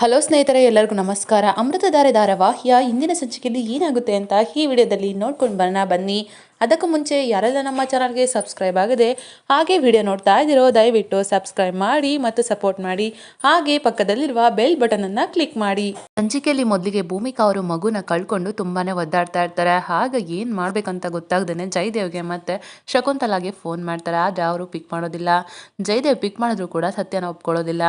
Hello ಸ್ನೇಹಿತರೆ, ಎಲ್ಲರಿಗೂ ನಮಸ್ಕಾರ. ಅಮೃತಧಾರೆ ಧಾರಾವಾಹಿಯ ಇಂದಿನ ಸಂಚಿಕೆಯಲ್ಲಿ ಏನಾಗುತ್ತೆ ಅಂತ ಈ ವಿಡಿಯೋದಲ್ಲಿ ನೋಡ್ಕೊಂಡು ಬರೋಣ. ಬನ್ನಿ. ಅದಕ್ಕೂ ಮುಂಚೆ ಯಾರೆಲ್ಲ ನಮ್ಮ ಚಾನಲ್ಗೆ ಸಬ್ಸ್ಕ್ರೈಬ್ ಆಗಿದೆ ಹಾಗೆ ವಿಡಿಯೋ ನೋಡ್ತಾ ಇದ್ದೀರೋ, ದಯವಿಟ್ಟು ಸಬ್ಸ್ಕ್ರೈಬ್ ಮಾಡಿ ಮತ್ತು ಸಪೋರ್ಟ್ ಮಾಡಿ. ಹಾಗೆ ಪಕ್ಕದಲ್ಲಿರುವ ಬೆಲ್ ಬಟನ್ ಅನ್ನ ಕ್ಲಿಕ್ ಮಾಡಿ. ಸಂಚಿಕೆಯಲ್ಲಿ ಮೊದಲಿಗೆ ಭೂಮಿಕಾ ಅವರು ಮಗುನ ಕಳ್ಕೊಂಡು ತುಂಬಾನೇ ಒದ್ದಾಡ್ತಾ ಇರ್ತಾರೆ. ಆಗ ಏನು ಮಾಡ್ಬೇಕಂತ ಗೊತ್ತಾಗ್ದೇನೆ ಜಯದೇವ್ಗೆ ಮತ್ತೆ ಶಕುಂತಲಾಗೆ ಫೋನ್ ಮಾಡ್ತಾರೆ. ಆದರೆ ಅವರು ಪಿಕ್ ಮಾಡೋದಿಲ್ಲ. ಜಯದೇವ್ ಪಿಕ್ ಮಾಡಿದ್ರು ಕೂಡ ಸತ್ಯನ ಒಪ್ಕೊಳ್ಳೋದಿಲ್ಲ.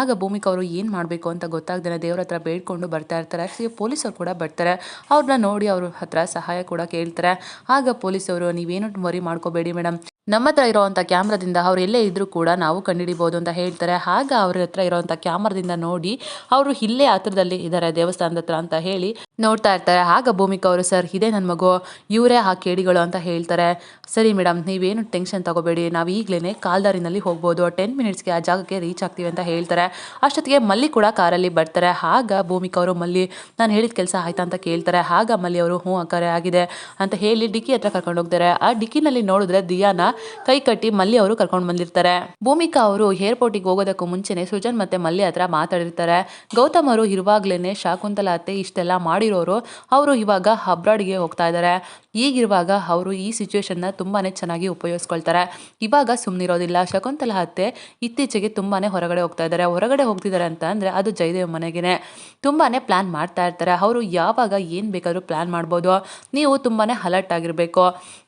ಆಗ ಭೂಮಿಕಾ ಅವರು ಏನು ಮಾಡಬೇಕು ಅಂತ ಗೊತ್ತಾಗ್ದೇನೆ ದೇವ್ರ ಹತ್ರ ಬೇಡ್ಕೊಂಡು ಬರ್ತಾ ಇರ್ತಾರೆ. ಪೊಲೀಸರು ಕೂಡ ಬರ್ತಾರೆ. ಅವ್ರನ್ನ ನೋಡಿ ಅವ್ರ ಹತ್ರ ಸಹಾಯ ಕೂಡ ಕೇಳ್ತಾರೆ. ಆಗ ಪೊಲೀಸವರು, ನೀವೇನು ವರಿ ಮಾಡ್ಕೋಬೇಡಿ ಮೇಡಮ್ ನಮ್ಮ ಹತ್ರ ಇರೋವಂಥ ಕ್ಯಾಮ್ರಾದಿಂದ ಅವ್ರು ಎಲ್ಲೇ ಇದ್ರೂ ಕೂಡ ನಾವು ಕಂಡುಹಿಡಿಬೋದು ಅಂತ ಹೇಳ್ತಾರೆ. ಆಗ ಅವ್ರ ಹತ್ರ ಇರೋವಂಥ ಕ್ಯಾಮ್ರಾದಿಂದ ನೋಡಿ ಅವರು ಇಲ್ಲೇ ಹತ್ರದಲ್ಲಿ ಇದ್ದಾರೆ ದೇವಸ್ಥಾನದ ಹತ್ರ ಅಂತ ಹೇಳಿ ನೋಡ್ತಾ ಇರ್ತಾರೆ ಆಗ ಭೂಮಿಕಾ ಅವರು ಸರ್, ಇದೇ ನನ್ನ ಮಗು, ಇವರೇ ಆ ಕೇಡಿಗಳು ಅಂತ ಹೇಳ್ತಾರೆ. ಸರಿ ಮೇಡಮ್ ನೀವೇನು ಟೆನ್ಷನ್ ತಗೋಬೇಡಿ, ನಾವು ಈಗಲೇ ಕಾಲ್ದಾರಿನಲ್ಲಿ ಹೋಗ್ಬೋದು, ಟೆನ್ ಮಿನಿಟ್ಸ್ಗೆ ಆ ಜಾಗಕ್ಕೆ ರೀಚ್ ಆಗ್ತೀವಿ ಅಂತ ಹೇಳ್ತಾರೆ. ಅಷ್ಟೊತ್ತಿಗೆ ಮಲ್ಲಿ ಕೂಡ ಕಾರಲ್ಲಿ ಬರ್ತಾರೆ ಆಗ ಭೂಮಿಕಾ ಅವರು ಮಲ್ಲಿ, ನಾನು ಹೇಳಿದ ಕೆಲಸ ಆಯ್ತಾ ಅಂತ ಕೇಳ್ತಾರೆ ಆಗ ಮಲ್ಲಿ ಅವರು ಹ್ಞೂ ಅಕ್ಕರೆ ಆಗಿದೆ ಅಂತ ಹೇಳಿ ಡಿಕ್ಕಿ ಹತ್ರ ಕರ್ಕೊಂಡು ಹೋಗ್ತಾರೆ. ಆ ಡಿಕ್ಕಿನಲ್ಲಿ ನೋಡಿದ್ರೆ ದಿಯಾನ ಕೈ ಕಟ್ಟಿ ಮಲ್ಲಿ ಅವರು ಕರ್ಕೊಂಡು ಬಂದಿರ್ತಾರೆ. ಭೂಮಿಕಾ ಅವರು ಏರ್ಪೋರ್ಟಿಗೆ ಹೋಗೋದಕ್ಕೂ ಮುಂಚೆನೆ ಸುಜನ್ ಮತ್ತೆ ಮಲ್ಲಿ ಹತ್ರ ಮಾತಾಡಿರ್ತಾರೆ. ಗೌತಮ್ ಅವರು ಇರುವಾಗ್ಲೇನೆ ಶಾಕುಂತಲ ಅತ್ತೆ ಇಷ್ಟೆಲ್ಲ ಮಾಡಿರೋರು ಅವರು ಇವಾಗ ಅಬ್ರಾಡ್ಗೆ ಹೋಗ್ತಾ ಇದ್ದಾರೆ ಈಗಿರುವಾಗ ಅವರು ಈ ಸಿಚುವೇಶನ್ನ ತುಂಬಾ ಚೆನ್ನಾಗಿ ಉಪಯೋಗಿಸ್ಕೊಳ್ತಾರೆ. ಇವಾಗ ಸುಮ್ಮನಿರೋದಿಲ್ಲ ಶಕುಂತಲ ಹತ್ತೆ ಇತ್ತೀಚೆಗೆ ತುಂಬಾ ಹೊರಗಡೆ ಹೋಗ್ತಾ ಇದ್ದಾರೆ. ಹೊರಗಡೆ ಹೋಗ್ತಿದ್ದಾರೆ ಅಂತ ಅಂದ್ರೆ ಅದು ಜಯದೇವ್ ಮನೆಗೇ ತುಂಬಾ ಪ್ಲ್ಯಾನ್ ಮಾಡ್ತಾ ಇರ್ತಾರೆ. ಅವರು ಯಾವಾಗ ಏನು ಬೇಕಾದರೂ ಪ್ಲ್ಯಾನ್ ಮಾಡ್ಬೋದು. ನೀವು ತುಂಬಾ ಅಲರ್ಟ್ ಆಗಿರಬೇಕು.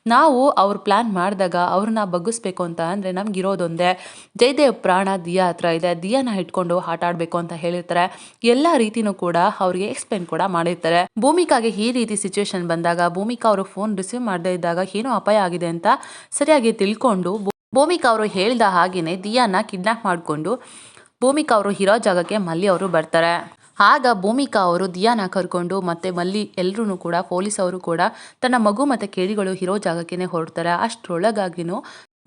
ನಾವು ಅವ್ರು ಪ್ಲ್ಯಾನ್ ಮಾಡಿದಾಗ ಅವ್ರನ್ನ ಬಗ್ಗಿಸ್ಬೇಕು ಅಂತ ಅಂದರೆ ನಮ್ಗಿರೋದೊಂದೇ. ಜಯದೇವ್ ಪ್ರಾಣ ದಿಯಾ ಹತ್ರ ಇದೆ. ದಿಯಾನ ಇಟ್ಕೊಂಡು ಆಟ ಆಡಬೇಕು ಅಂತ ಹೇಳಿರ್ತಾರೆ. ಎಲ್ಲ ರೀತಿನೂ ಕೂಡ ಅವ್ರಿಗೆ ಎಕ್ಸ್ಪ್ಲೇನ್ ಕೂಡ ಮಾಡಿರ್ತಾರೆ. ಭೂಮಿಕಾಗೆ ಈ ರೀತಿ ಸಿಚುವೇಶನ್ ಬಂದಾಗ ಭೂಮಿಕಾ ಅವರು ಫೋನ್ ರಿಸೀವ್ ಮಾಡದೇ ಇದ್ದಾಗ ಏನೋ ಅಪಾಯ ಆಗಿದೆ ಅಂತ ಸರಿಯಾಗಿ ತಿಳ್ಕೊಂಡು ಭೂಮಿಕಾ ಅವರು ಹೇಳಿದ ಹಾಗೇನೆ ದಿಯಾನ ಕಿಡ್ನಾಪ್ ಮಾಡಿಕೊಂಡು ಭೂಮಿಕಾ ಅವರು ಇರೋ ಜಾಗಕ್ಕೆ ಮಲ್ಲಿ ಅವರು ಬರ್ತಾರೆ. ಆಗ ಭೂಮಿಕಾ ಅವರು ದಿಯಾನ ಕರ್ಕೊಂಡು ಮತ್ತೆ ಮಲ್ಲಿ ಎಲ್ಲರೂ ಕೂಡ, ಪೊಲೀಸ್ ಅವರು ಕೂಡ ತನ್ನ ಮಗು ಮತ್ತೆ ಕೇಳಿಗಳು ಇರೋ ಜಾಗಕ್ಕೆ ಹೊರಡ್ತಾರೆ. ಅಷ್ಟರೊಳಗಾಗಿನೂ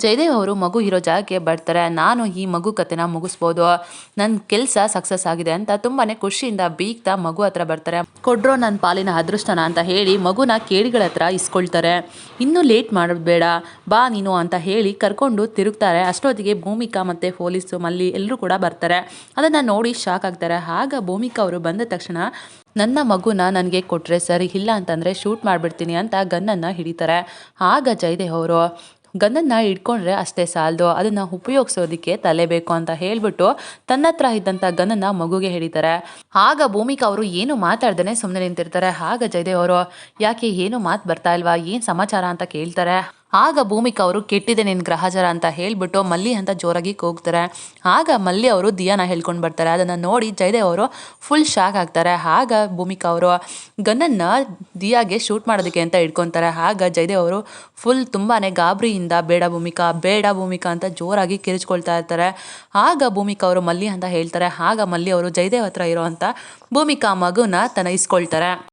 ಜಯದೇವ್ ಅವರು ಮಗು ಇರೋ ಜಾಗಕ್ಕೆ ಬರ್ತಾರೆ. ನಾನು ಈ ಮಗು ಕತೆನ ಮುಗಿಸ್ಬೋದು. ನನ್ನ ಕೆಲಸ ಸಕ್ಸಸ್ ಆಗಿದೆ ಅಂತ ತುಂಬಾನೇ ಖುಷಿಯಿಂದ ಬೀಗ್ತಾ ಮಗು ಹತ್ರ ಬರ್ತಾರೆ. ಕೊಡ್ರೋ ನನ್ನ ಪಾಲಿನ ಅದೃಷ್ಟನ ಅಂತ ಹೇಳಿ ಮಗುನ ಕೇಳಿಗಳ ಹತ್ರ ಇಸ್ಕೊಳ್ತಾರೆ. ಇನ್ನೂ ಲೇಟ್ ಮಾಡೋದು ಬೇಡ ಬಾ ನೀನು ಅಂತ ಹೇಳಿ ಕರ್ಕೊಂಡು ತಿರುಗ್ತಾರೆ. ಅಷ್ಟೊತ್ತಿಗೆ ಭೂಮಿಕಾ ಮತ್ತು ಪೊಲೀಸು, ಮಲ್ಲಿ ಎಲ್ಲರೂ ಕೂಡ ಬರ್ತಾರೆ. ಅದನ್ನು ನೋಡಿ ಶಾಕ್ ಆಗ್ತಾರೆ. ಆಗ ಭೂಮಿಕಾ ಅವರು ಬಂದ ತಕ್ಷಣ ನನ್ನ ಮಗುನ ನನಗೆ ಕೊಟ್ಟರೆ ಸರಿ, ಇಲ್ಲ ಅಂತಂದರೆ ಶೂಟ್ ಮಾಡಿಬಿಡ್ತೀನಿ ಅಂತ ಗನ್ನನ್ನು ಹಿಡಿತಾರೆ. ಆಗ ಜಯದೇವ್ ಅವರು ಗನ್ನನ್ನು ಹಿಡ್ಕೊಂಡ್ರೆ ಅಷ್ಟೇ ಸಾಲದು. ಅದನ್ನು ಉಪಯೋಗಿಸೋದಕ್ಕೆ ತಲೆ ಬೇಕು ಅಂತ ಹೇಳ್ಬಿಟ್ಟು ತನ್ನ ಹತ್ರ ಇದ್ದಂಥ ಗನ್ನನ್ನು ಮಗುಗೆ ಹಿಡಿತಾರೆ. ಆಗ ಭೂಮಿಕಾ ಅವರು ಏನು ಮಾತಾಡ್ದೇ ಸುಮ್ಮನೆ ನಿಂತಿರ್ತಾರೆ. ಆಗ ಜಯದೇವ್ ಅವರು, ಯಾಕೆ ಏನು ಮಾತು ಬರ್ತಾ ಇಲ್ವಾ? ಏನು ಸಮಾಚಾರ ಅಂತ ಕೇಳ್ತಾರೆ. ಆಗ ಭೂಮಿಕಾ ಅವರು ಕೆಟ್ಟಿದೆ ನಿನ್ನ ಗ್ರಹಚಾರ ಅಂತ ಹೇಳಿಬಿಟ್ಟು ಮಲ್ಲಿ ಅಂತ ಜೋರಾಗಿ ಕೂಗ್ತಾರೆ. ಆಗ ಮಲ್ಲಿ ಅವರು ದಿಯಾನ ಹೇಳ್ಕೊಂಡು ಬರ್ತಾರೆ. ಅದನ್ನು ನೋಡಿ ಜಯದೇವ್ ಅವರು ಫುಲ್ ಶಾಕ್ ಆಗ್ತಾರೆ. ಆಗ ಭೂಮಿಕಾ ಅವರು ಗನ್ನನ್ನು ದಿಯಾಗೆ ಶೂಟ್ ಮಾಡೋದಕ್ಕೆ ಅಂತ ಇಟ್ಕೊತಾರೆ ಆಗ ಜಯದೇವ್ ಅವರು ಫುಲ್ ತುಂಬಾ ಗಾಬರಿಯಿಂದ ಬೇಡ ಭೂಮಿಕಾ ಬೇಡ ಭೂಮಿಕಾ ಅಂತ ಜೋರಾಗಿ ಕಿರಿಚ್ಕೊಳ್ತಾ ಇರ್ತಾರೆ. ಆಗ ಭೂಮಿಕಾ ಅವರು ಮಲ್ಲಿ ಅಂತ ಹೇಳ್ತಾರೆ. ಆಗ ಮಲ್ಲಿ ಅವರು ಜಯದೇವ್ ಹತ್ರ ಇರೋವಂಥ ಭೂಮಿಕಾ ಮಗುನ ತನ್ನ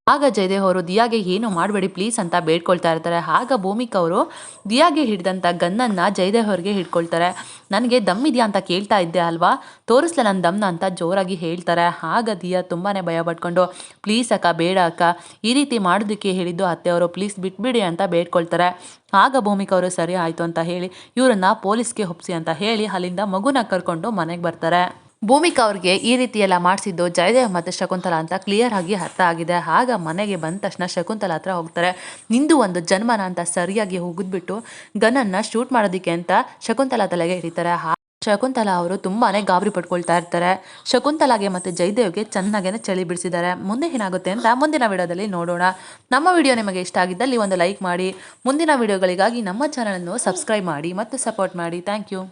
ಆಗ ಜಯದೇವ್ ಅವರು ದಿಯಾಗೆ, ಏನು ಮಾಡಬೇಡಿ ಪ್ಲೀಸ್ ಅಂತ ಬೇಡ್ಕೊಳ್ತಾ ಇರ್ತಾರೆ. ಆಗ ಭೂಮಿಕಾ ಅವರು ದಿಯಾಗೆ ಹಿಡಿದಂಥ ಗನ್ನನ್ನು ಜಯದೇವ್ ಅವ್ರಿಗೆ ಹಿಡ್ಕೊಳ್ತಾರೆ. ನನಗೆ ದಮ್ ಇದೆಯಾ ಅಂತ ಕೇಳ್ತಾ ಇದ್ದೆ ಅಲ್ವಾ? ತೋರಿಸ್ಲ ನನ್ನ ದಮ್ನ ಅಂತ ಜೋರಾಗಿ ಹೇಳ್ತಾರೆ. ಆಗ ದಿಯಾ ತುಂಬಾ ಭಯ ಪಡ್ಕೊಂಡು ಪ್ಲೀಸ್ ಅಕ್ಕ, ಬೇಡ ಅಕ್ಕ. ಈ ರೀತಿ ಮಾಡೋದಕ್ಕೆ ಹೇಳಿದ್ದು ಅತ್ತೆಯವರು. ಪ್ಲೀಸ್ ಬಿಟ್ಬಿಡಿ ಅಂತ ಬೇಡ್ಕೊಳ್ತಾರೆ. ಆಗ ಭೂಮಿಕ ಅವರು, ಸರಿ, ಆಯಿತು ಅಂತ ಹೇಳಿ, ಇವರನ್ನ ಪೊಲೀಸ್ಗೆ ಹೊಪ್ಸಿ ಅಂತ ಹೇಳಿ ಅಲ್ಲಿಂದ ಮಗುನ ಕರ್ಕೊಂಡು ಮನೆಗೆ ಬರ್ತಾರೆ. ಭೂಮಿಕಾ ಅವ್ರಿಗೆ ಈ ರೀತಿ ಎಲ್ಲ ಮಾಡಿಸಿದ್ದು ಜಯದೇವ್ ಮತ್ತು ಶಕುಂತಲಾ ಅಂತ ಕ್ಲಿಯರ್ ಆಗಿ ಅರ್ಥ ಆಗಿದೆ. ಆಗ ಮನೆಗೆ ಬಂದ ತಕ್ಷಣ ಶಕುಂತಲಾ ಹತ್ರ ಹೋಗ್ತಾರೆ. ನಿಂದು ಒಂದು ಜನ್ಮನ ಅಂತ ಸರಿಯಾಗಿ ಹೋಗಿದ್ಬಿಟ್ಟು ಗನ್ನನ್ನು ಶೂಟ್ ಮಾಡೋದಕ್ಕೆ ಅಂತ ಶಕುಂತಲಾ ತಲೆಗೆ ಹಿಡಿತಾರೆ ಶಕುಂತಲಾ ಅವರು ತುಂಬಾನೇ ಗಾಬರಿ ಪಡ್ಕೊಳ್ತಾ ಇರ್ತಾರೆ. ಶಕುಂತಲಾಗೆ ಮತ್ತು ಜಯದೇವ್ಗೆ ಚೆನ್ನಾಗೇನೆ ಚಳಿ ಬಿಡಿಸಿದ್ದಾರೆ. ಮುಂದೆ ಏನಾಗುತ್ತೆ ಅಂತ ಮುಂದಿನ ವಿಡಿಯೋದಲ್ಲಿ ನೋಡೋಣ. ನಮ್ಮ ವಿಡಿಯೋ ನಿಮಗೆ ಇಷ್ಟ ಆಗಿದ್ದಲ್ಲಿ ಒಂದು ಲೈಕ್ ಮಾಡಿ. ಮುಂದಿನ ವಿಡಿಯೋಗಳಿಗಾಗಿ ನಮ್ಮ ಚಾನಲನ್ನು ಸಬ್ಸ್ಕ್ರೈಬ್ ಮಾಡಿ ಮತ್ತು ಸಪೋರ್ಟ್ ಮಾಡಿ. Thank you